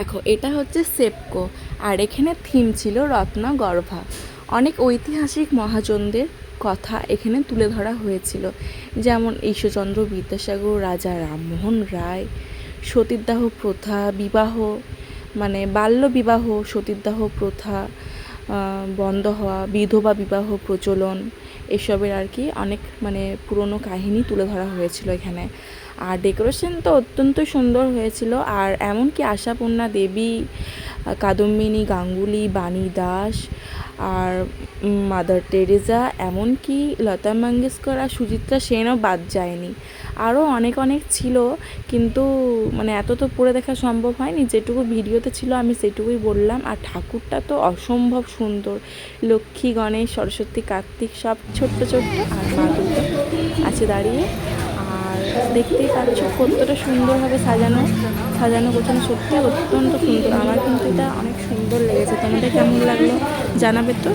দেখো, এটা হচ্ছে সেপকো, আর এখানে থিম ছিল রত্নগর্ভা অনেক ঐতিহাসিক মহাজনদের কথা এখানে তুলে ধরা হয়েছিল, যেমন ঈশ্বরচন্দ্র বিদ্যাসাগর, রাজা রামমোহন রায়, সতীদাহ প্রথা, বিবাহ মানে বাল্য বিবাহ, সতীদাহ প্রথা বন্ধ হওয়া, বিধবা বিবাহ প্রচলন এসবের আর কি অনেক মানে পুরনো কাহিনী তুলে ধরা হয়েছিল এখানে। আর ডেকোরেশন তো অত্যন্ত সুন্দর হয়েছিল। আর এমনকি আশাপূর্ণা দেবী, কাদম্বিনী, গাঙ্গুলি, বাণী দাস আর মাদার টেরেজা এমনকি লতা মঙ্গেশকর আর সুচিত্রা সেনও বাদ যায়নি। আরও অনেক অনেক ছিল, কিন্তু মানে এত তো পড়ে দেখা সম্ভব হয়নি। যেটুকু ভিডিওতে ছিল, আমি সেটুকুই বললাম। আর ঠাকুরটা তো অসম্ভব সুন্দর। লক্ষ্মী, গণেশ, সরস্বতী, কার্তিক, সব ছোট্ট ছোট্ট আর মা আছে দাঁড়িয়ে। আর দেখতেই পাচ্ছ, কতটা সুন্দরভাবে সাজানো সাজানো গোছানো, সত্যি অত্যন্ত সুন্দর। আমার কিন্তু এটা অনেক সুন্দর লেগেছে। তোমাদের কেমন লাগল জানাবে তো?